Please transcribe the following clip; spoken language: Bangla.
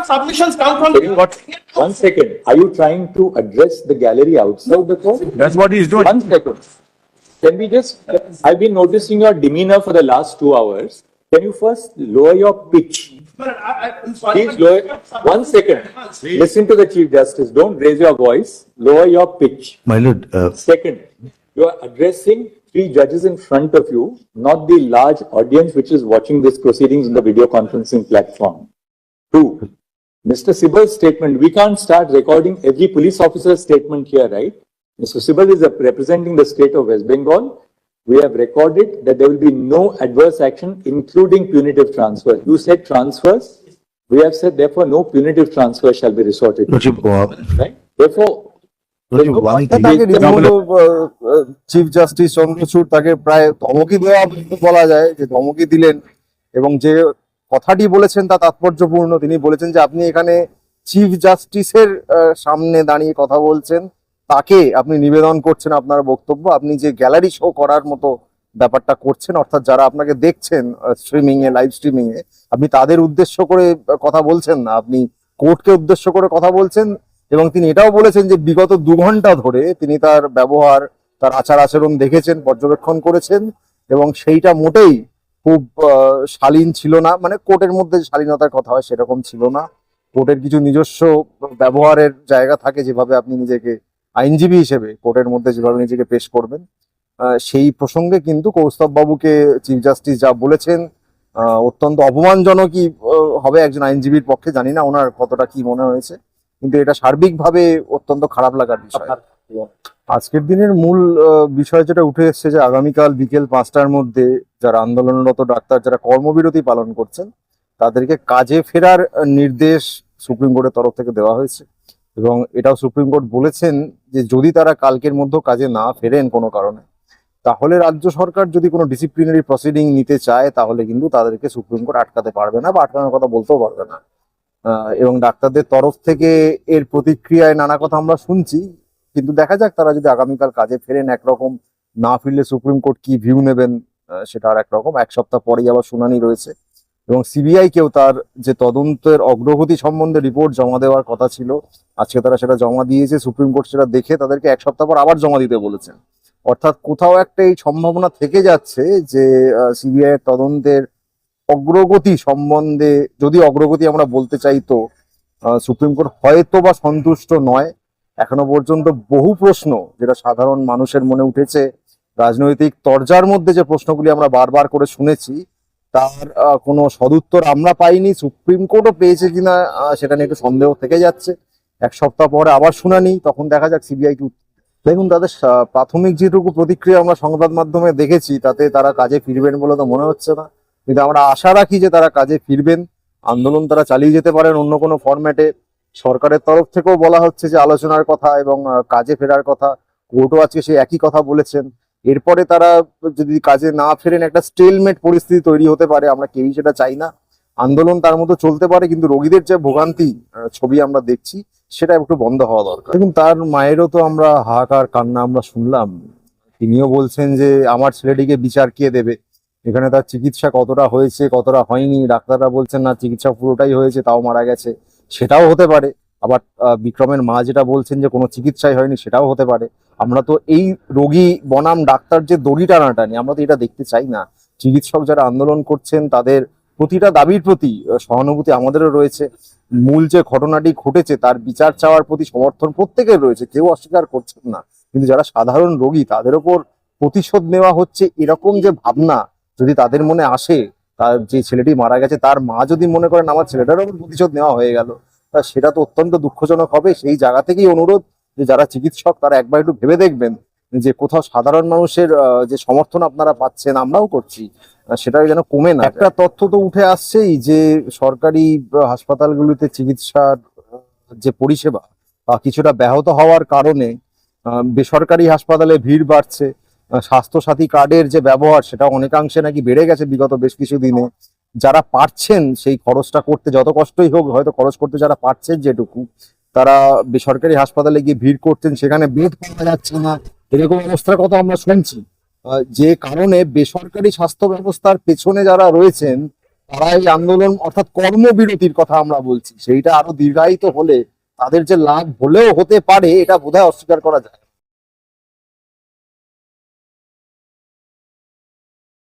of submissions come from. Tell what, one second, are you trying to address the gallery outside the court? That's what he's doing. One second. Can we just, I've been noticing your demeanor for the last two hours. Can you first lower your pitch? But I, I, I'm sorry. Please but- lower, one second. Listen to the Chief Justice. Don't raise your voice. Lower your pitch. My lord, uh, Second, you are addressing three judges in front of you, not the large audience which is watching these proceedings on the video conferencing platform. Two, Mr. Sibbal's statement, we can't start recording every police officer's statement here, right? Mr. Sibbal is representing the state of West Bengal. We have recorded that there will be no adverse action, including punitive transfer. You said transfers. We have said therefore no punitive transfer shall be resorted to, Lordship, uh, right? Therefore, Lordship, one thing, তাকে রীতিমতো চিফ জাস্টিস চন্দ্রচূড় তাকে প্রায় ধমকি দেওয়া বলা যায় যে ধমকি দিলেন এবং যে কথাটি বলেছেন, তা তাৎপর্যপূর্ণ। তিনি বলেছেন যে, আপনি এখানে চিফ জাস্টিসের সামনে দাঁড়িয়ে কথা বলছেন। তাকে আপনি নিবেদন করছেন আপনার বক্তব্য। আপনি যে গ্যালারি শো করার মতো ব্যাপারটা করছেন, অর্থাৎ যারা আপনাকে দেখছেন স্ট্রিমিং এ লাইভ স্ট্রিমিং এ আপনি তাদের উদ্দেশ্য করে কথা বলছেন না। আপনি কোর্টকে উদ্দেশ্য করে কথা বলছেন এবং তিনি এটাও বলেছেন যে, বিগত দু ঘণ্টা ধরে তিনি তার ব্যবহার, তার আচার আচরণ দেখেছেন, পর্যবেক্ষণ করেছেন এবং সেইটা মোটেই খুব শালীন ছিল না। মানে কোর্টের মধ্যে শালীনতার কথা হয় সেরকম ছিল না। কোর্টের কিছু নিজস্ব ব্যবহারের জায়গা থাকে যেভাবে আপনি নিজেকে আইনজীবী হিসেবে কোর্টের মধ্যে যেভাবে নিজেকে পেশ করবেন সেই প্রসঙ্গে কিন্তু কৌস্তব বাবুকে চিফ জাস্টিস যা বলেছেন অত্যন্ত অপমানজনকই হবে একজন আইনজীবীর পক্ষে। জানি না ওনার কতটা কি মনে হয়েছে, কিন্তু এটা সার্বিকভাবে অত্যন্ত খারাপ লাগার বিষয়। আজকের দিনের মূল বিষয় যেটা উঠে এসেছে যে আগামীকাল বিকেল পাঁচটার মধ্যে যারা আন্দোলনরত ডাক্তার, যারা কর্মবিরতি পালন করছেন, তাদেরকে কাজে ফেরার নির্দেশ সুপ্রিম কোর্টের তরফ থেকে দেওয়া হয়েছে। এবং এটাও সুপ্রিম কোর্ট বলেছেন যে যদি তারা কালকের মধ্যে কাজে না ফেরেন কোনো কারণে, তাহলে রাজ্য সরকার যদি কোনো ডিসিপ্লিনারি প্রসিডিং নিতে চায়, তাহলে কিন্তু তাদেরকে সুপ্রিম কোর্ট আটকাতে পারবে না বা আটকানোর কথা বলতেও পারবে না। এবং ডাক্তারদের তরফ থেকে এর প্রতিক্রিয়ায় নানা কথা আমরা শুনছি। কিন্তু দেখা যাক তারা যদি আগামীকাল কাজে ফেরেন, একরকম না ফিরলে সুপ্রিম কোর্ট কি ভিউ নেবেন সেটা আর একরকম। এক সপ্তাহ পরেই আবার শুনানি রয়েছে। এবং সিবিআই কেও তার যে তদন্তের অগ্রগতি সম্বন্ধে রিপোর্ট জমা দেওয়ার কথা ছিল, আজকে তারা সেটা জমা দিয়েছে, সুপ্রিম কোর্ট সেটা দেখে তাদেরকে এক সপ্তাহ পর আবার জমা দিতে বলেছেন। অর্থাৎ কোথাও একটা এই সম্ভাবনা থেকে যাচ্ছে যে সিবিআই এর তদন্তের অগ্রগতি সম্বন্ধে যদি অগ্রগতি আমরা বলতে চাই তো সুপ্রিম কোর্ট হয়তো বা সন্তুষ্ট নয়। এখনও পর্যন্ত বহু প্রশ্ন যেটা সাধারণ মানুষের মনে উঠেছে, রাজনৈতিক তরজার মধ্যে যে প্রশ্নগুলি আমরা বারবার করে শুনেছি, তার কোনো সদুত্তর আমরা পাইনি, সুপ্রিম কোর্টও পেয়েছে কিনা সেটা নিয়ে একটু সন্দেহ থেকে যাচ্ছে। এক সপ্তাহ পরে আবার শুনানি, তখন দেখা যাক সিবিআই কি দেখুন তাদের প্রাথমিক যেটুকু প্রতিক্রিয়া আমরা সংবাদ মাধ্যমে দেখেছি, তাতে তারা কাজে ফিরবেন বলে তো মনে হচ্ছে না। কিন্তু আমরা আশা রাখি যে তারা কাজে ফিরবেন, আন্দোলন তারা চালিয়ে যেতে পারেন অন্য কোনো ফরম্যাটে সরকারের তরফ থেকেও বলা হচ্ছে যে আলোচনার কথা এবং কাজে ফেরার কথা। কোর্টও আজকে সেই একই কথা বলেছেন। এরপরে তারা যদি কাজে না ফেরেন, একটা স্টেলমেট পরিস্থিতি তৈরি হতে পারে। আমরা কেউই সেটা চাই না। আন্দোলন তার মতো চলতে পারে, কিন্তু রোগীদের যে ভোগান্তি ছবি আমরা দেখছি, সেটা একটু বন্ধ হওয়া দরকার। দেখুন, তার মায়েরও তো আমরা হাহাকার, কান্না আমরা শুনলাম। তিনিও বলছেন যে, আমার ছেলেটিকে বিচার কে দেবে? এখানে তার চিকিৎসা কতটা হয়েছে, কতটা হয়নি? ডাক্তাররা বলছেন, না, চিকিৎসা পুরোটাই হয়েছে, তাও মারা গেছে। সেটাও হতে পারে। আবার বিক্রমের মা যেটা বলছেন যে কোনো চিকিৎসাই হয়নি, সেটাও হতে পারে। আমরা তো এই রোগী বনাম ডাক্তার যে দড়ি টানাটানি আমরা তো এটা দেখতে চাই না। চিকিৎসক যারা আন্দোলন করছেন, তাদের প্রতিটা দাবির প্রতি সহানুভূতি আমাদেরও রয়েছে। মূল যে ঘটনাটি ঘটেছে, তার বিচার চাওয়ার প্রতি সমর্থন প্রত্যেকের রয়েছে। কেউ অস্বীকার করছেন না। কিন্তু যারা সাধারণ রোগী, তাদের ওপর প্রতিশোধ নেওয়া হচ্ছে এরকম যে ভাবনা যদি তাদের মনে আসে তার যে ছেলেটি মারা গেছে তার মা যদি মনে করেন আমার ছেলেটার ওপর প্রতিশোধ নেওয়া হয়ে গেল তা সেটা তো অত্যন্ত দুঃখজনক হবে। সেই জায়গা থেকেই অনুরোধ যে যারা চিকিৎসক তারা একবার একটু ভেবে দেখবেন যে কোথাও সাধারণ মানুষের যে সমর্থন আপনারা পাচ্ছেন আমরাও করছি সেটা যেন কমে না একটা তথ্য তো উঠে আসছেই যে সরকারি হাসপাতালগুলিতে চিকিৎসার যে পরিষেবা কিছুটা ব্যাহত হওয়ার কারণে বেসরকারি হাসপাতালে ভিড় বাড়ছে। স্বাস্থ্যসাথী কার্ডের যে ব্যবহার, সেটা অনেকাংশে নাকি বেড়ে গেছে বিগত বেশ কিছু দিনে যারা পারছেন সেই খরচটা করতে, যত কষ্টই হোক, হয়তো খরচ করতে যারা পারছেন যেটুকু, তারা বেসরকারি হাসপাতালে গিয়ে ভিড় করছেন, সেখানে বেড পাওয়া যাচ্ছে না। এরকম অবস্থার কথা আমরা শুনছি। যে কারণে বেসরকারি স্বাস্থ্য ব্যবস্থার পেছনে যারা রয়েছেন, তারা এই আন্দোলন, অর্থাৎ কর্মবিরতির কথা আমরা বলছি। সেইটা আরও দীর্ঘায়িত হলে তাদের যে লাভ হলেও হতে পারে, এটা বোধহয় অস্বীকার করা যায়।